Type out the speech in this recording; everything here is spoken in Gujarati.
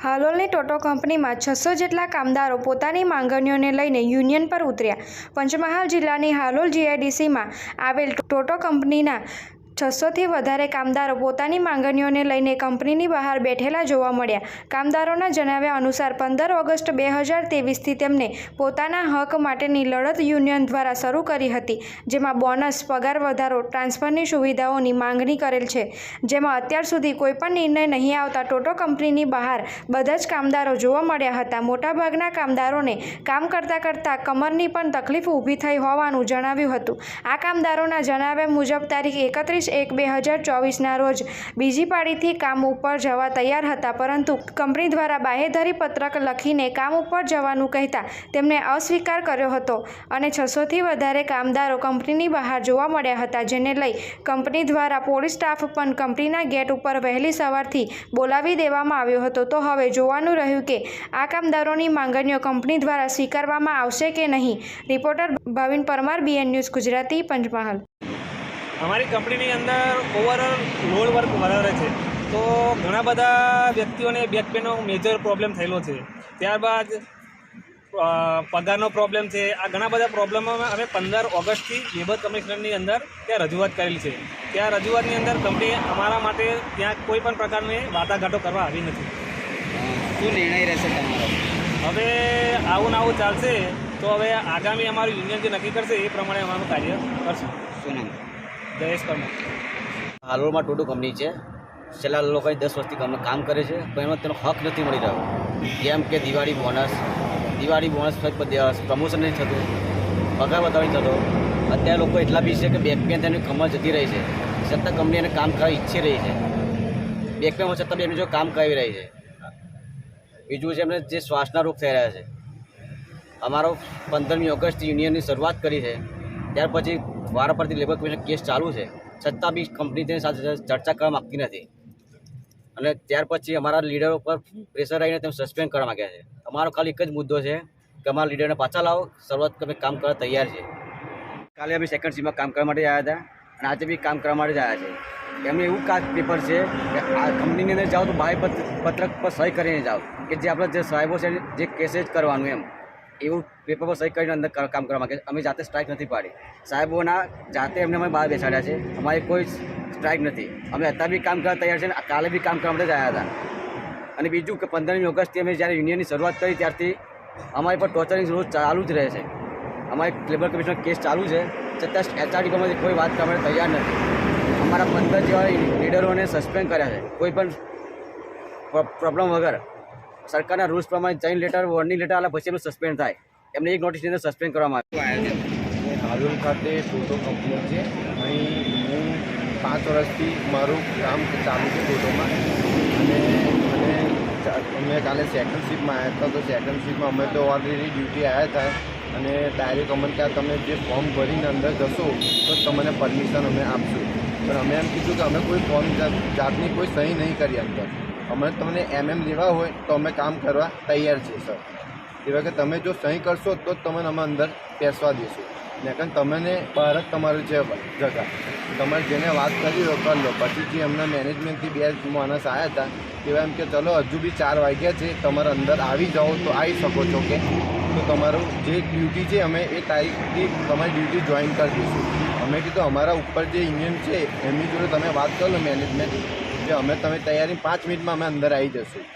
હાલોલની ટોટો કંપનીમાં છસો જેટલા કામદારો પોતાની માંગણીઓને લઈને યુનિયન પર ઉતર્યા. પંચમહાલ જિલ્લાની હાલોલ જીઆઈડીસીમાં આવેલ ટોટો કંપનીના છસોથી વધારે કામદારો પોતાની માંગણીઓને લઈને કંપનીની બહાર બેઠેલા જોવા મળ્યા. કામદારોના જણાવ્યા અનુસાર, પંદર ઓગસ્ટ બે હજાર તેવીસથી તેમને પોતાના હક માટેની લડત યુનિયન દ્વારા શરૂ કરી હતી, જેમાં બોનસ, પગાર વધારો, ટ્રાન્સફરની સુવિધાઓની માંગણી કરેલ છે. જેમાં અત્યાર સુધી કોઈપણ નિર્ણય નહીં આવતા ટોટો કંપનીની બહાર બધા જ કામદારો જોવા મળ્યા હતા. મોટાભાગના કામદારોને કામ કરતાં કરતાં કમરની પણ તકલીફ ઊભી થઈ હોવાનું જણાવ્યું હતું. આ કામદારોના જણાવ્યા મુજબ, તારીખ એકત્રીસ એક બે હજાર ચોવીસના રોજ બીજી પાળીથી કામ ઉપર જવા તૈયાર હતા, પરંતુ કંપની દ્વારા બાહેધરી પત્રક લખીને કામ ઉપર જવાનું કહેતા તેમણે અસ્વીકાર કર્યો હતો અને છસોથી વધારે કામદારો કંપનીની બહાર જોવા મળ્યા હતા, જેને લઈ કંપની દ્વારા પોલીસ સ્ટાફ પણ કંપનીના ગેટ ઉપર વહેલી સવારથી બોલાવી દેવામાં આવ્યો હતો. તો હવે જોવાનું રહ્યું કે આ કામદારોની માંગણીઓ કંપની દ્વારા સ્વીકારવામાં આવશે કે નહીં. Reporter Bhavin Parmar, BN news Gujarati, Panchmahal. અમારી કંપનીની અંદર ઓવરઓલ લોડ વર્ક વધારે છે. તો ઘણા બધા વ્યક્તિઓને બેક પેનનો મેજર પ્રોબ્લેમ થયેલો છે. ત્યારબાદ પગારનો પ્રોબ્લેમ છે. આ ઘણા બધા પ્રોબ્લેમોમાં અમે પંદર ઓગસ્ટથી લેબર કમિશનરની અંદર ત્યાં રજૂઆત કરેલી છે. ત્યાં રજૂઆતની અંદર કંપની અમારા માટે ત્યાં કોઈ પણ પ્રકારની વાટાઘાટો કરવા આવી નથી. શું નિર્ણય રહેશે તમારો? હવે આવું ને આવું ચાલશે તો હવે આગામી અમારું યુનિયન જે નક્કી કરશે એ પ્રમાણે અમારું કાર્ય કરશું. શું નામ? જયેશ પરમાર. હાલોલમાં ટોટો કંપની છે. છેલ્લા લોકોએ દસ વર્ષથી કામ કરે છે, પણ એમાં તેનો હક નથી મળી રહ્યો. જેમ કે Diwali bonus Diwali bonus promotion નથી થતું, પગાર વધારો નથી થતો. અત્યારે લોકો એટલા બી છે કે બેક તેની કમર જતી રહી છે. છતાં કંપની એને કામ કરવા ઈચ્છી રહી છે. બેક પેન છતાં બી એમની જો કામ કરાવી રહી છે. બીજું છે એમને જે શ્વાસના રોગ થઈ રહ્યા છે. અમારો પંદરમી ઓગસ્ટ યુનિયનની શરૂઆત કરી છે. ત્યાર પછી વારાફરતી લેબર કમિશન કેસ ચાલુ છે. છતાં બી કંપની તેની સાથે ચર્ચા કરવા માગતી નથી. અને ત્યાર પછી અમારા લીડરો પર પ્રેશર આવીને તેમ સસ્પેન્ડ કરવા માગ્યા છે. અમારો ખાલી એક જ મુદ્દો છે કે અમારા લીડરને પાછા લાવો, શરૂઆત અમે કામ કરવા તૈયાર છે કાલે અમે સેકન્ડ સીમાં કામ કરવા માટે આવ્યા હતા અને આજે બી કામ કરવા માટે જ આવ્યા છે એમને એવું કાચ પેપર છે કે આ કંપનીની અંદર જાઓ તો ભાઈ પત્ર પત્રક પર સહી કરીને જાઓ કે જે આપણે જે સાહેબો છે જે કેસે જ કરવાનું એમ. એવું પેપર પર સહી કરીને અંદર કામ કરવા માગે. અમે જાતે સ્ટ્રાઇક નથી પાડી. સાહેબોના જાતે એમને અમે બહાર બેસાડ્યા છે. અમારી કોઈ સ્ટ્રાઇક નથી. અમે અત્યારે બી કામ કરવા તૈયાર છે અને કાલે બી કામ કરવા માટે જ હતા. અને બીજું કે પંદરમી ઓગસ્ટથી અમે જ્યારે યુનિયનની શરૂઆત કરી ત્યારથી અમારી પર ટોર્ચરિંગ રોજ ચાલુ જ રહે છે. અમારી લેબર કમિશનર કેસ ચાલુ છે. છતાં એચઆરડી પર કોઈ વાત કરવા માટે તૈયાર નથી. અમારા પંદર જેવા લીડરોને સસ્પેન્ડ કર્યા છે. કોઈ પણ પ્રોબ્લેમ વગર. સરકારના રૂલ્સ પ્રમાણે જૈન લેટર વોર્નિંગ લેટર આલા પછી એમનું સસ્પેન્ડ થાય. એમને એક નોટિસની અંદર સસ્પેન્ડ કરવામાં આવે. હાલોલ ખાતે ફોટો કંપની છે. અહીં હું પાંચ વર્ષથી મારું કામ ચાલુ છે ફોટોમાં. અને અમે કાલે સેકન્ડ શિફ્ટમાં આવ્યા હતા, તો સેકન્ડ શિફ્ટમાં અમે તો ઓલરેડી ડ્યુટી આવ્યા હતા. અને ડાયરેક્ટ અમને ત્યાં તમે જે ફોર્મ ભરીને અંદર જશો, તો તમને પરમિશન અમે આપશું. પણ અમે એમ કીધું કે અમે કોઈ ફોર્મ જાત- જાતની કોઈ સહી નહીં કરી અંદર. અમે તમને એમએમ લેવા હોય તો અમે કામ કરવા તૈયાર છીએ, સર. એવા કે તમે જો સહી કરશો તો જ તમને અમે અંદર બેસવા દઈશું ને કારણ તમને બહાર જ તમારું છે જગા. તમારે જેને વાત કરી લો કરી લો. પછી જે એમના મેનેજમેન્ટથી બે માણસ આવ્યા હતા તેવા એમ કે, ચલો, હજુ બી ચાર વાગ્યા છે, તમારે અંદર આવી જાઓ તો આવી શકો છો કે. તો તમારું જે ડ્યુટી છે અમે એ તારીખથી તમારી ડ્યુટી જોઈન કરી દઈશું. અમે કીધું, અમારા ઉપર જે યુનિયન છે, એમની જોડે તમે વાત કરો મેનેજમેન્ટ કે અમે તમે તૈયારી પાંચ મિનિટમાં અમે અંદર આવી જશું.